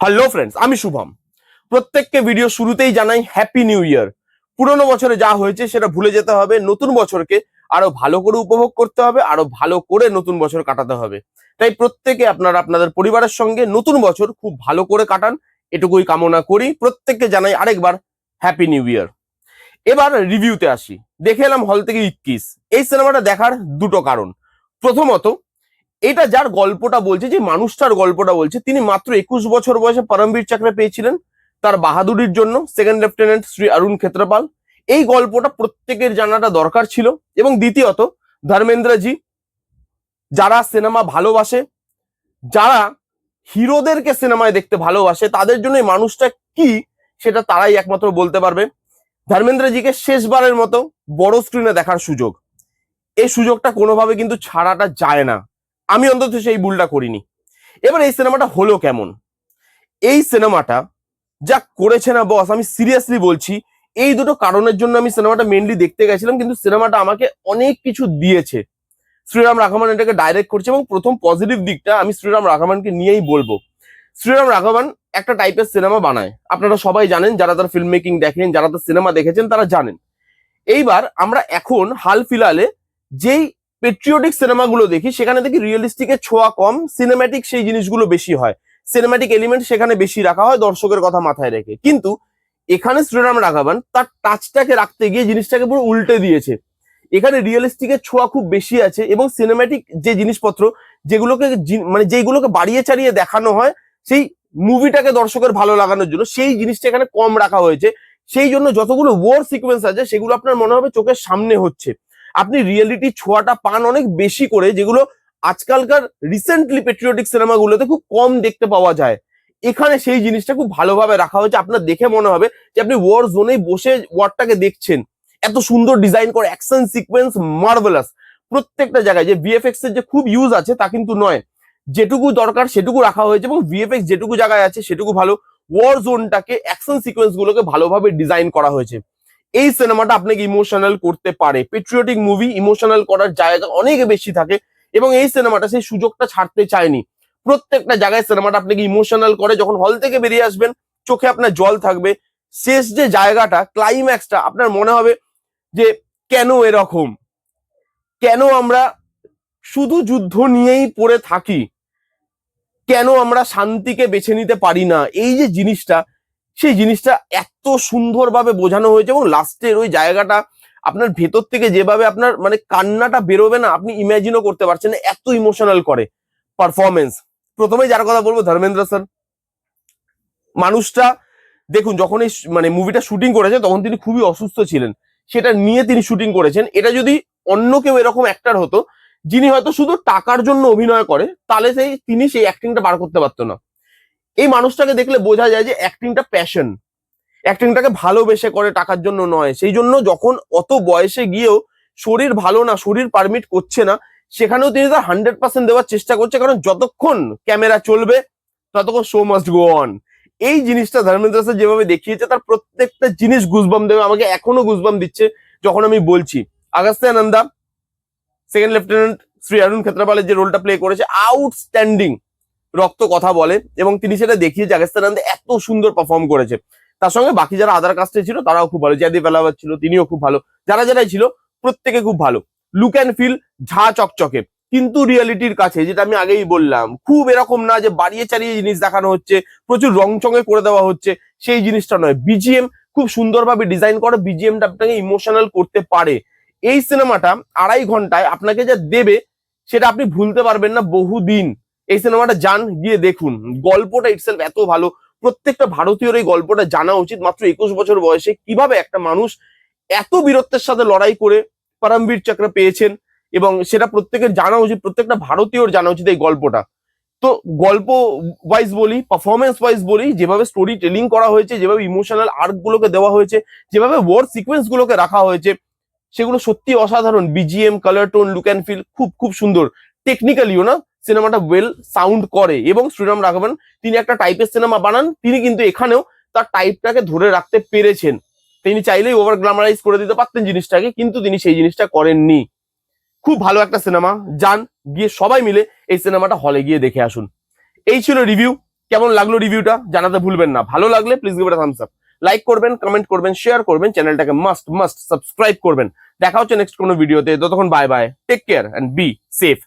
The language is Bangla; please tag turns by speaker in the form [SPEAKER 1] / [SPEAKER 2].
[SPEAKER 1] হ্যালো ফ্রেন্ডস আমি শুভম। প্রত্যেককে ভিডিও শুরুতেই জানাই হ্যাপি নিউ ইয়ার পুরনো বছরে যা হয়েছে সেটা ভুলে যেতে হবে, নতুন বছরকে আরও ভালো করে উপভোগ করতে হবে, আরও ভালো করে নতুন বছর কাটাতে হবে। তাই প্রত্যেকে আপনারা আপনাদের পরিবারের সঙ্গে নতুন বছর খুব ভালো করে কাটান, এটুকুই কামনা করি। প্রত্যেককে জানাই আরেকবার হ্যাপি নিউ ইয়ার এবার রিভিউতে আসি। দেখে এলাম হল থেকে ইক্কিস এই সিনেমাটা দেখার দুটো কারণ। প্রথমত এটা যার গল্পটা বলছে, যে মানুষটার গল্পটা বলছে, তিনি মাত্র একুশ বছর বয়সে পরমবীর চাকরা পেয়েছিলেন তার বাহাদুরির জন্য সেকেন্ড লেফটেন্যান্ট শ্রী অরুণ ক্ষেত্রপাল। এই গল্পটা প্রত্যেকের জানাটা দরকার ছিল। এবং দ্বিতীয়ত, ধর্মেন্দ্রজি, যারা সিনেমা ভালোবাসে, যারা হিরোদেরকে সিনেমায় দেখতে ভালোবাসে, তাদের জন্য এই মানুষটা কি, সেটা তারাই একমাত্র বলতে পারবে। ধর্মেন্দ্রজিকে শেষবারের মতো বড় স্ক্রিনে দেখার সুযোগ। এই সুযোগটা কোনোভাবে কিন্তু ছাড়াটা যায় না। আমি অন্তত সেই ভুলটা করিনি। এবার এই সিনেমাটা হলো কেমন? এই সিনেমাটা যা করেছে না বস আমি সিরিয়াসলি বলছি, এই দুটো কারণের জন্য আমি সিনেমাটা মেনলি দেখতে গেছিলাম, কিন্তু সিনেমাটা আমাকে অনেক কিছু দিয়েছে। শ্রীরাম রাঘবান এটাকে ডাইরেক্ট করছে এবং প্রথম পজিটিভ দিকটা আমি শ্রীরাম রাঘবানকে নিয়েই বলব। শ্রীরাম রাঘবান একটা টাইপের সিনেমা বানায়। আপনারা সবাই জানেন, যারা তার ফিল্ম মেকিং দেখেন, যারা তার সিনেমা দেখেছেন, তারা জানেন। এইবার আমরা এখন হাল ফিলালে যেই পেট্রিয়টিক সিনেমাগুলো দেখি, সেখানে দেখি রিয়েলিস্টিকের ছোঁয়া কম সিনেম্যাটিক সেই জিনিসগুলো বেশি হয়। সিনেম্যাটিক এলিমেন্ট সেখানে বেশি রাখা হয়, দর্শকের কথা মাথায় রেখে। কিন্তু এখানে শ্রীরাম রাঘবান তার টাচটাকে রাখতে গিয়ে জিনিসটাকে পুরো উল্টে দিয়েছে। এখানে রিয়েলিস্টিকের ছোঁয়া খুব বেশি আছে এবং সিনেম্যাটিক যে জিনিসপত্র যেগুলোকে মানে যেগুলোকে বাড়িয়ে চাড়িয়ে দেখানো হয়, সেই মুভিটাকে দর্শকের ভালো লাগানোর জন্য সেই জিনিসটা এখানে কম রাখা হয়েছে। সেই জন্য যতগুলো ওয়ার সিকোয়েন্স আছে, সেগুলো আপনার মনে হবে চোখের সামনে হচ্ছে। আপনি রিয়েলিটি ছোঁয়াটা পান অনেক বেশি করে, যেগুলো আজকালকার রিসেন্টলি পেট্রিয়টিক সিনেমাগুলোতে খুব কম দেখতে পাওয়া যায়। এখানে সেই জিনিসটা খুব ভালোভাবে রাখা হয়েছে। আপনার দেখে মনে হবে যে আপনি ওয়ার জোনে বসে ওয়ারটাকে দেখছেন। এত সুন্দর ডিজাইন করে অ্যাকশন সিকোয়েন্স মার্ভেলাস প্রত্যেকটা জায়গায় যে ভিএফএক্স এর যে খুব ইউজ আছে তা কিন্তু নয়। যেটুকু দরকার সেটুকু রাখা হয়েছে এবং ভিএফএক্স যেটুকু জায়গায় আছে সেটুকু ভালো। ওয়ার জোনটাকে অ্যাকশন সিকোয়েন্স গুলোকে ভালোভাবে ডিজাইন করা হয়েছে। এই সিনেমাটা আপনাকে ইমোশনাল করতে পারে। পেট্রিয়টিক মুভি ইমোশনাল করার জায়গা অনেক বেশি থাকে এবং এই সিনেমাটা সেই সুযোগটা ছাড়তে চায়নি। প্রত্যেকটা জায়গায় সিনেমাটা আপনাকে ইমোশনাল করে, যখন হল থেকে বেরিয়ে আসবেন, চোখে আপনার জল থাকবে। শেষ যে জায়গাটা ক্লাইম্যাক্সটা আপনার মনে হবে যে কেন এরকম? কেন আমরা শুধু যুদ্ধ নিয়েই পড়ে থাকি? কেন আমরা শান্তিকে বেছে নিতে পারি না? এই যে জিনিসটা সেই জিনিসটা এত সুন্দরভাবে বোঝানো হয়েছে এবং লাস্টের ওই জায়গাটা আপনার ভেতর থেকে যেভাবে আপনার মানে কান্নাটা বেরোবে না, আপনি ইমাজিনও করতে পারছেন না, এত ইমোশনাল করে পারফরমেন্স প্রথমে যার কথা বলব, ধর্মেন্দ্র স্যার মানুষটা, দেখুন, যখন এই মানে মুভিটা শুটিং করেছে, তখন তিনি খুবই অসুস্থ ছিলেন। সেটা নিয়ে তিনি শুটিং করেছেন। এটা যদি অন্য কেউ এরকম অ্যাক্টার হতো, যিনি হয়তো শুধু টাকার জন্য অভিনয় করে, তাহলে সেই, তিনি সেই অ্যাক্টিংটা বার করতে পারতো না। এই মানুষটাকে দেখলে বোঝা যায় যে অ্যাক্টিংটা প্যাশন অ্যাক্টিংটাকে ভালোবেসে করে টাকার জন্য নয়। সেই জন্য যখন অত বয়সে গিয়েও শরীর ভালো না, শরীর পারমিট করছে না, সেখানেও তিনি তার হান্ড্রেড পার্সেন্ট দেওয়ার চেষ্টা করছে। কারণ যতক্ষণ ক্যামেরা চলবে, ততক্ষণ শো মাস্ট গো অন এই জিনিসটা ধর্মেন্দ্র স্যার যেভাবে দেখিয়েছে, তার প্রত্যেকটা জিনিস গুজবাম দেবে। আমাকে এখনও গুজবাম দিচ্ছে যখন আমি বলছি। আগাস্তে আনন্দা সেকেন্ড লেফটেন্যান্ট শ্রী অরুণ ক্ষেত্রপালের যে রোলটা প্লে করেছে আউটস্ট্যান্ডিং রক্ত কথা বলে এবং তিনি সেটা দেখিয়েছে আগাস্তে আনন্দে এত সুন্দর পারফর্ম করেছে। তার সঙ্গে বাকি যারা আদার কাস্টে ছিল, তারাও খুব ভালো। জয়দীপ এলাহাবাদ ছিল, তিনিও খুব ভালো। যারা যারাই ছিল, প্রত্যেকে খুব ভালো। লুক অ্যান্ড ফিল ঝা চকচকে। কিন্তু রিয়ালিটির কাছে, যেটা আমি আগেই বললাম, খুব এরকম না যে বাড়িয়ে চালিয়ে জিনিস দেখানো হচ্ছে, প্রচুর রং চঙে করে দেওয়া হচ্ছে, সেই জিনিসটা নয়। বিজিএম খুব সুন্দরভাবে ডিজাইন করে বিজিএমটা আপনাকে ইমোশনাল করতে পারে। এই সিনেমাটা আড়াই ঘন্টায় আপনাকে যা দেবে, সেটা আপনি ভুলতে পারবেন না বহুদিন। এই সিনেমাটা যান, গিয়ে দেখুন। গল্পটা ইটসেলফ এত ভালো। প্রত্যেকটা ভারতীয়র এই গল্পটা জানা উচিত। মাত্র একুশ বছর বয়সে কীভাবে একটা মানুষ এত বীরত্বের সাথে লড়াই করে পরমবীর চক্র পেয়েছেন এবং সেটা প্রত্যেকের জানা উচিত, প্রত্যেকটা ভারতীয়র জানা উচিত এই গল্পটা। তো গল্প ওয়াইজ বলি পারফরমেন্স ওয়াইজ বলি, যেভাবে স্টোরি টেলিং করা হয়েছে, যেভাবে ইমোশনাল আর্ক গুলোকে দেওয়া হয়েছে, যেভাবে ওয়ার্ড সিকোয়েন্স গুলোকে রাখা হয়েছে, সেগুলো সত্যি অসাধারণ। BGM colour tone look and feel খুব খুব সুন্দর। টেকনিক্যালিও না সিনেমাটা ওয়েল সাউন্ড করে এবং শ্রীরাম রাঘবন তিনি একটা টাইপের সিনেমা বানান, তিনি কিন্তু এখানেও তার টাইপটাকে ধরে রাখতে পেরেছেন। তিনি চাইলেই ওভার গ্ল্যামারাইজ করে দিতে পারতেন জিনিসটাকে, কিন্তু তিনি সেই জিনিসটা করেননি। খুব ভালো একটা সিনেমা, যান, গিয়ে সবাই মিলে এই সিনেমাটা হলে গিয়ে দেখে আসুন। এই ছিল রিভিউ কেমন লাগল রিভিউটা জানাতে ভুলবেন না। ভালো লাগলে please give thumbs up like করবেন কমেন্ট করবেন শেয়ার করবেন চ্যানেলটাকে মাস্ট মাস্ট সাবস্ক্রাইব করবেন। দেখা হচ্ছে নেক্সট কোনো ভিডিওতে ততক্ষণ bye bye take care and be safe